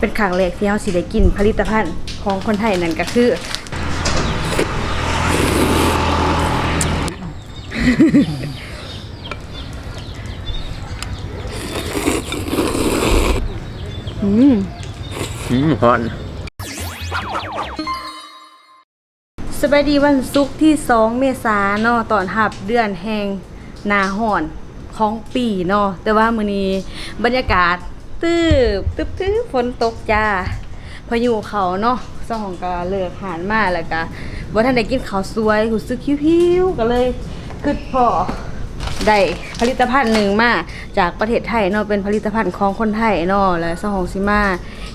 เป็นครั้งแรกที่เฮาสิได้กินผลิตภัณฑ์ของคนไทยนั่นก็คือ อืมอืมฮอนสบายดีวันศุกร์ที่ 2 เมษายนเนาะตอนหับเดือนแห่งนาห่อนของปีเนาะแต่ว่ามื้อนี้บรรยากาศ ตืบตึบตึบฝนตกจ้าพายุเขาเนาะสองก็เลิกหานมาแล้วก็บ่ทันได้กินข้าวสวยรู้สึกหิวๆก็เลยคิดพอได้ผลิตภัณฑ์หนึ่งมาจากประเทศไทยเนาะเป็นผลิตภัณฑ์ของคนไทยเนาะและสองสิมา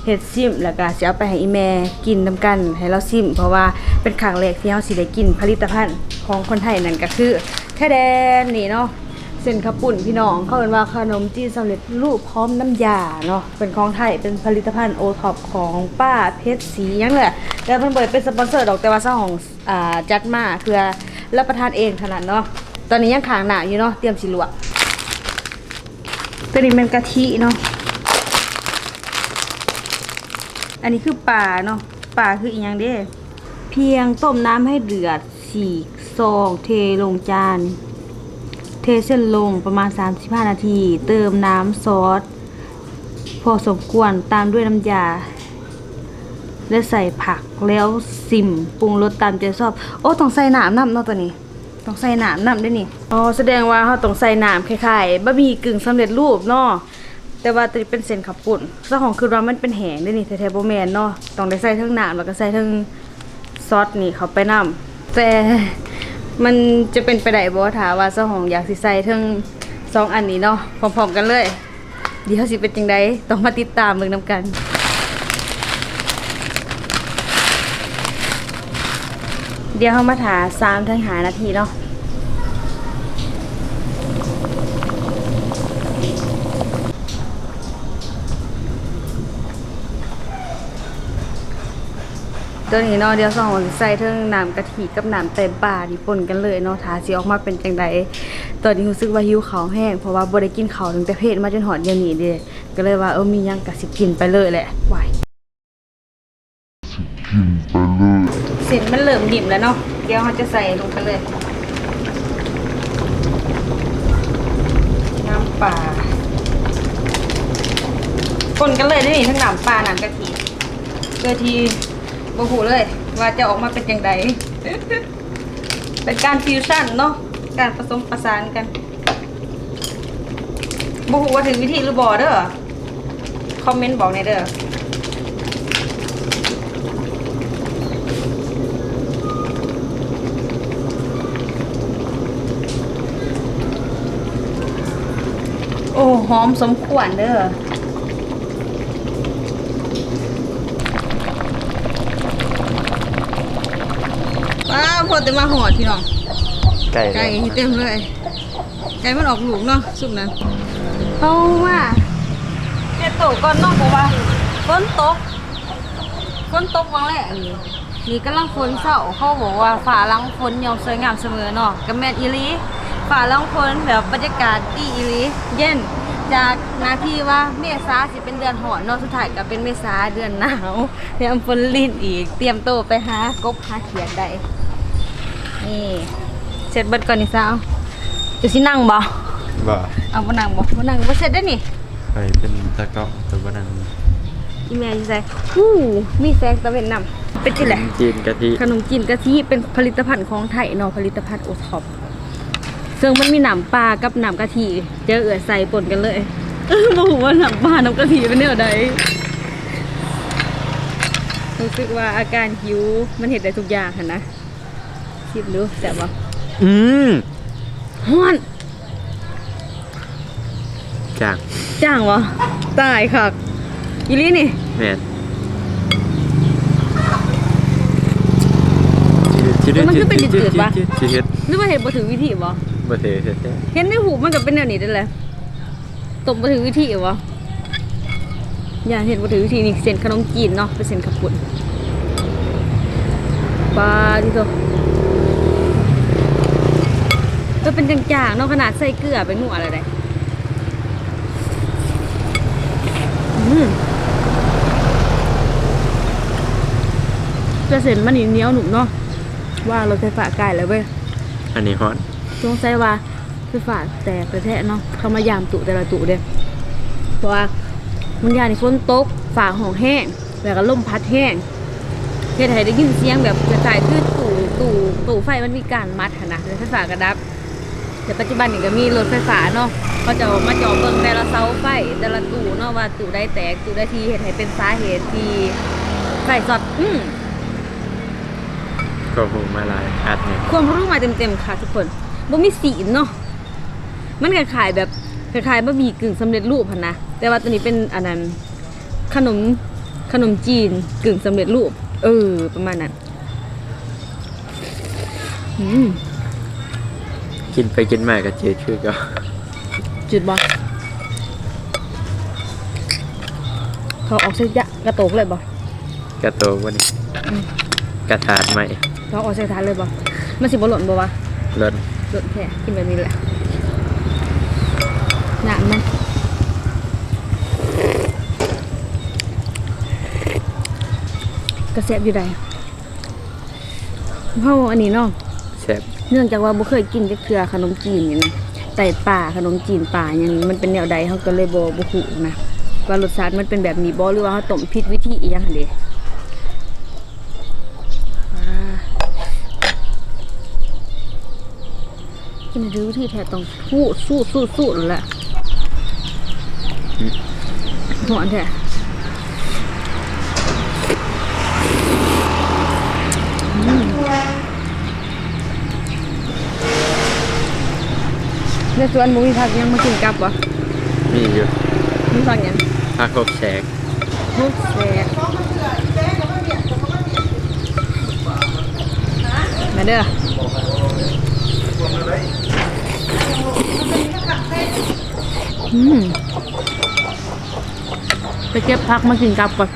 เฮ็ดซิม แล้วก็สิเอาไปให้อีแม่กินนำกันให้เราซิม เพราะว่าเป็นครั้งแรกที่เฮาสิได้กินผลิตภัณฑ์ของคนไทยนั่นก็คือแค่แดนนี่เนาะ เส้นข้าวปุ่นพี่น้องเขาเรียกว่าขนมจีนสำเร็จรูปพร้อมน้ำยาเนาะเป็นของไทยเป็นผลิตภัณฑ์โอท็อปของป้าเพชรสียังเลยแต่เพิ่นเปิดเป็นสปอนเซอร์ดอกแต่ว่าเจ้าของอ่าจัดมาเพื่อรับประทานเองขนาดเนาะตอนนี้ยังขางหนาอยู่เนาะเตรียมสิลวกตัวนี้เป็นกะทิเนาะอันนี้คือป่าเนาะป่าคืออีหยังเด้เพียงต้มน้ำให้เดือดสี่ซองเทลงจาน เทเส้นลงประมาณ 35 นาที เติมน้ำซอส พอสมควรตามด้วยน้ำยา และใส่ผักแล้วซิมปรุงรสตามใจชอบ โอ้ต้องใส่น้ำน้ำเนาะตัวนี้ ต้องใส่น้ำน้ำด้วยนี่อ๋อแสดงว่าเขาต้องใส่น้ำคล้ายๆบะหมี่กึ่งสำเร็จรูปเนาะแต่ว่าตัวนี้เป็นเส้นขับปุ่นเจ้าของคือว่ามันเป็นแหงด้วยนี่แท้ๆโบแมนเนาะต้องได้ใส่ทั้งน้ำแล้วก็ใส่ทั้งซอสนี่เขาไปนำแต่ มันจะเป็นไปได้บ่ถาว่าเจ้าของอยากสิใส่ทั้งสองอันนี้เนาะพร้อมๆกันเลย เดี๋ยวสิเป็นจังไดต้องมาติดตามเบิ่งนำกัน เดี๋ยวเฮามาถา3ถึง5นาทีเนาะ ตัวนี้เนาะเดี๋ยวสองคนใส่เทั้งน้ำกะทิกับน้ำเต็มป่าที่ปนกันเลยเนาะทาสิออกมาเป็นจังไดตอนนี้รู้สึกว่าหิวข้าวแห้งเพราะว่าบ่ได้กินข้าวตั้งแต่เพศมาจนหอดเดี๋ยวนี้เด้ก็เลยว่าเออมีหยังก็สิกินไปเลยแหละไหวเส้นมันเริ่มดิ่มแล้วเนาะเดี๋ยวเราจะใส่ลงไปเลยน้ำปลาคนกันเลยได้นี่ทั้งน้ำปลาน้ำกะทิเพื่อที่ บ่หูเลย ว่าจะออกมาเป็นอยังไงเป็นการฟิวชั่นเนาะการผสมประสานกันบ่หูว่าถึงวิธีหรือบ่เด้อคอมเมนต์บอกในเด้อโอ้หอมสมควรเด้อ ว้าวพอแต่มาหอดพี่น้องไก่ไก่เต็มเลย ไก่มันออกลูกเนาะสุกนั้นเอาว่าเจ็ดโตวก่อนเนอกบอกว่าฝนตกฝนตกวังแรกนี่นี่กำลังฝนเศร้าเขาบอกว่าฝ่าหลังฝนยอมสวยงามเสมอเนาะกับแมนอีหลีฝ่าหลังฝนแบบบรรยากาศดีอีหลีเย็นจากหนาที่ว่าเมษาสิเป็นเดือนหอนเนาะสุดท้ายก็เป็นเมษาเดือนหนาวเตรียมฝนลิ้นอีก เตรียมโตวไปหากบหาเขียดได้ นี่เสร็จเบิดก่อนนี่สาวจะสินั่งบ่บ่เอาบ่นั่งบ่บ่นั่งบ่เสร็จได้อนี่เคยเป็นตะกร้อตัวบ้านนั้นอีแม่อยู่ไสฮู้มีแสงตะเวนนำเป็นจังได๋จีนกะทิขนมจีนกะทิเป็นผลิตภัณฑ์ของไทยเนาะผลิตภัณฑ์โอท็อปซึ่งมันมีหนำปลากับหนำกะทิเจอเอือใส่ปนกันเลยเออบ่ฮู้ว่าหนำปลาหนำกะทิเป็นแนวใดรู้สึกว่าอาการหิวมันเห็นได้ทุกอย่างหั่นนะ คิดดูแซ่บบ่อืมฮ้อนจางจ้างวะตายค่ะอีลี่นี่แม่นมันคือเป็นจืดๆวะจืดเฮ็ดหรือว่าเห็นบ่ถือวิธีบ่บ่เทเฮ็ดแต่เห็นในหูมันก็เป็นแนวนี้ได้แหละตบบ่ถือวิธีวะอย่าเห็นบ่ถือวิธีนี่เส้นขนมจีนเนาะเป็นเส้นขับปุ่นปลาที่โตก็เป็นจางๆเนาะขนาดใส่เกลือไปหนัวอะไรได้อืมจะเส้นมันนี่เหนียวหนุ่มเนาะว่ารถไฟฟ้าใกล้แล้วเว้ยอันนี้ฮอตสงสัยว่าไฟฟ้าแตกไปแท้เนาะเขามายามตุแต่ละตุเด้เพราะว่ามันยามนี่ฝนตกฝาห้องแห้งแล้วก็ลมพัดแห้งเฮ็ดให้ได้ยินเสียงแบบกระจายคือตู่ตู่ตู่ไฟมันมีการมัดหั้นนะแล้วไฟฟ้าก็ดับ แต่ปัจจุบันนี่ก็มีรถไฟฟ้าเนาะเขาจะเอามาจอเบิ่งแต่ละเสาไฟแต่ละตู่เนาะว่าตู่ได้แตกตู่ได้ทีเฮ็ดให้เป็นสาเหตุที่ไฟช็อตอืมก็หูมาลายอัดเนี่ยความรู้มาเต็มๆค่ะทุกคนบ่มีสีเนาะมันคล้ายๆแบบคล้ายๆบะหมี่กึ่งสำเร็จรูปพันนะแต่ว่าตัวนี้เป็นอันนั้นขนมขนมจีนกึ่งสำเร็จรูป เออ ประมาณนั้นอืม กินไปกินมาก็เจ๊ชื่อก็จุดบ่เขาออกเส้นยะกระโตกเลยบ่กระโตวันนี้กระถาดใหม่เขาออกเส้นทานเลยบ่มันสิบ่หล่นบ่วะรถหล่นแค่กินแบบนี้แหละหนักมันกระแสบอยู่ใดเพราะอันนี้เนาะแซ่บ เนื่องจากว่าบ่เคยกินจักเทื่อขนมจีนนี่นะไต่ป่าขนมจีนป่าอย่างนี้มันเป็นแนวใดเฮาก็เลยบ่บ่ฮู้นะว่ารสชาติมันเป็นแบบนี้บ่หรือว่าเฮาต้มผิดวิธีอีหยังหั่นเด้อ่ากินดูวิธีแท้ต้องสู้สู้สู้สู้นั่นแหละหอนแท้ ในสวนหมูมีผักยังมากินกับบ่มีอยู่มีผักหยังผักหกแฉกมุกแซ่บมาเด้ออืมไปเก็บผักมากินกับก่อน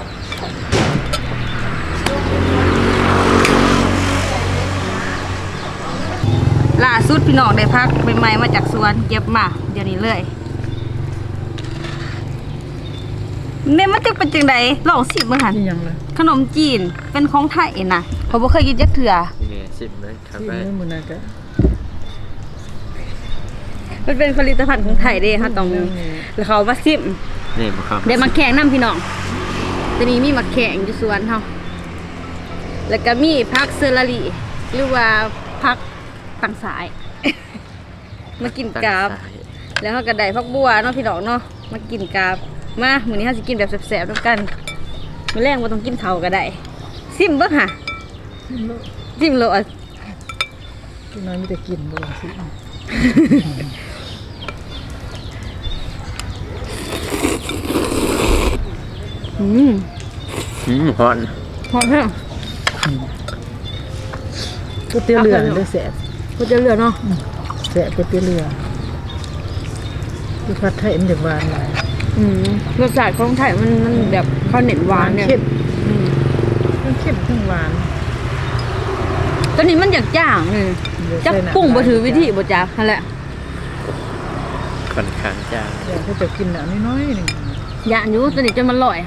สุดพี่น้องได้พักใหม่ๆมาจากสวนเก็บมา เดี๋ยวนี้เลยเม่มันจะเป็นจังไดลองสิเบิ่งหันที่ยังเลยขนมจีนเป็นของไทยนะเขาบ่เคยกินจักเถื่อนี่สิบเลยครับที่ไปนี่มือนักะมันเป็นผลิตภัณฑ์ของไทยเด้ค่ะต้องแล้วเขาเอามาซิมนี่มาครับได้มาแข่งน้ำพี่น้องตัวนี้มีมาแข่งอยู่สวนเฮาแล้วก็มีพักเซอร์ลารีหรือว่าพักตังสาย มากินกับตั้งสายแล้วเขาก็ได้พักบัวเนาะพี่น้องเนาะมากินกับมามื้อนี้เฮาสิกินแบบแซ่บๆด้วยกันมื้อแรงบ่ต้องกินข้าวก็ได้ซิมเบิ่งค่ะซิมโลดที่น้อยไม่ได้กินบ่สิอืมอืมฮอนหอมแห้งก๋วยเตี๋ยวเรือนี่ได้แสบก็จะเหลือเนาะ แสบก๋วยเตี๋ยวเรือที่ผัดไทยมันจะหวานหลายอืมรสชาติของไทยมันมันแบบข้าวเหน็นหวานเนี่ยเข้มอืมมันเข้มทั้งหวานตอนนี้มันอยากจ้างเลยจะปรุงบ่ถือวิธีบ่จ้านั่นแหละค่อนข้างจ้างอยากให้จะกินหน่อยน้อยๆหนึงย่านอยู่ตอนนี้จนมันลอย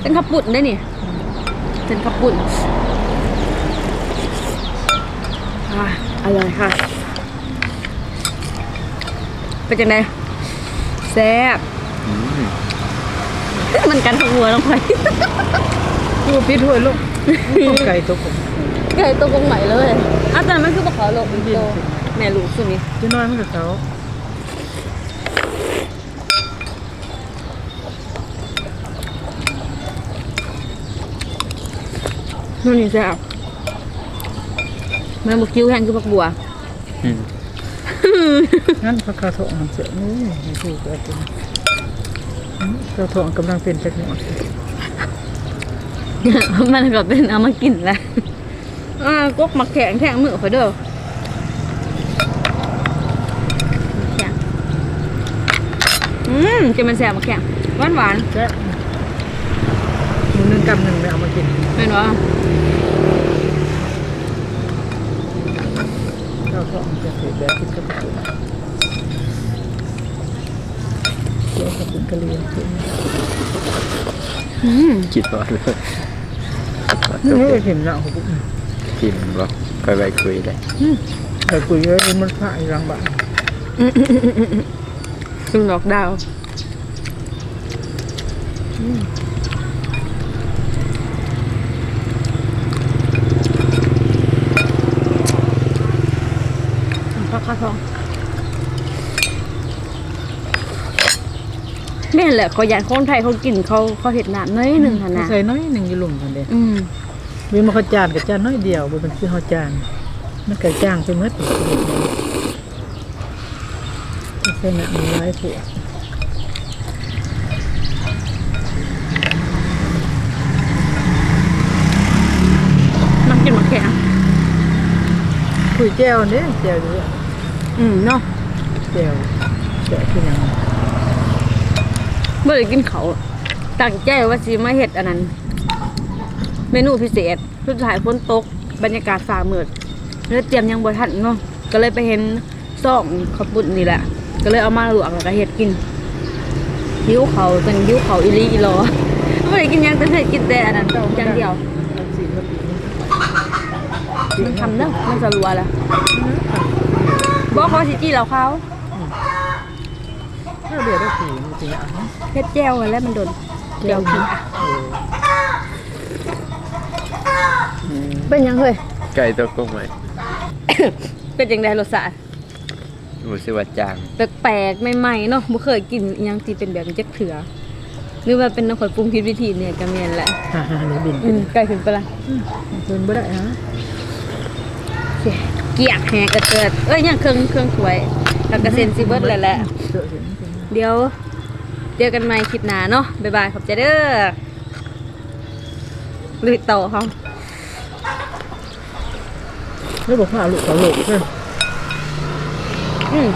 เป็นข้าวปุ่นได้นี่เป็นข้าวปุ่นอ่าอร่อยค่ะ เป็นจังไดแซ่บอืมมันกันทั้งหัวลงไปตัวพี่ถ้วยลูกต้มไก่ตัวผมเกิดตัวกงใหม่เลยอาจารย์มันคือบ่ขอลงโตแม่ลูกสุดนี้ที่น้อยมันก็เขานู่นนี่แซ่บแม่บอกคิ้วแห้งคือบักบัว อืม งั้นพระคาโถงมันเสียนี่ให้ถูกก็เป็นอืมกระโถงกำลังเป็นจักหน่อยมันก็เป็นเอามากินแหละอ่ากกมาแข็งแข็งมือข่อยเด้อแข็งอืมจะมันแซ่บมาแข็งหวานหวานแซ่บหมูหนึ่งกำหนึ่งไม่เอามากินๆเป็นวะ ข้าวทองจะถือแบบกินกับปุ๋ยเกี่ยวกับเป็นกะเหรี่ยงอืมคิดว่าเลยนี่เด็กเห็นแล้วผมพิมพ์บอกไปไปคุยได้แต่คุยเยอะมันพระอีรังบ้านซึ่งล็อกดาวน์ กข้าวทองแม่นแหละขออยากคนไทยเขากินเขาเขาเห็ดหนามน้อยหนึ่งค่ะนะใส่น้อยหนึ่งอยู่หลุมกันเด้อืมมีมาเขาจานกับจานน้อยเดียวบ่เป็นคือเขาจานมันไก่จ้างไปหมดใส่หนักมีร้ายผัวน้ำกินมะแข็งคุยแจ้วเนี่ยแจ้วอยู่ อืมเนาะแจ้วแจ้วที่ยังเมื่อกินเขาวตั้งใจว่าสิมาเห็ดอันนั้น เมนูพิเศษสุดท้ายฝนตกบรรยากาศฟ้ามืดแล้วเตรียมยังบ่ทันเนาะก็เลยไปเห็นซ่องข้าวปุ้นนี่แหละ ก็เลยเอามาลวกแล้วก็เห็ดกินหิวเขาวจนหิวเขาวอีหลีอีหลอไม่ได้กินหยังแต่เห็ดกินแต่อันนั้นอย่างเดียวสีมันมันทำเนาะมันจะรัวแล้ว บอกเขาสิจี้เราเขาถ้าเดือดได้สีมันจริงอะเฮ็ดแจ่วแล้วมันโดนแจ่วกินอะเออเป็นหยังเฮ้ยไก่ตัวกุ้งไหมเป็นจังไดรสชาติรู้สึกว่าจางแปลกๆใหม่ๆเนาะบ่เคยกินอิหยังที่เป็นแบบนี้จักเถือหรือว่าเป็นน้ำข่อยปรุงผิดวิธีเนี่ยก็แม่นแหละฮ่าฮ่าเลยบินอืมใกล้ถึงปะล่ะเพิ่นบ่ได้ฮะ เกียกแหกกระเติดเอ้ยยังเครื่องเครื่องถ้วยแล้วก็เซ็นซิเบิร์ดเลยแหละเจอเห็นเดี๋ยวเจอกันใหม่คลิปหน้าเนาะบ๊ายบายขอบใจเด้อลุยต่อเขาแล้วบอกว่าลูกเขาโลกเพิ่นอืม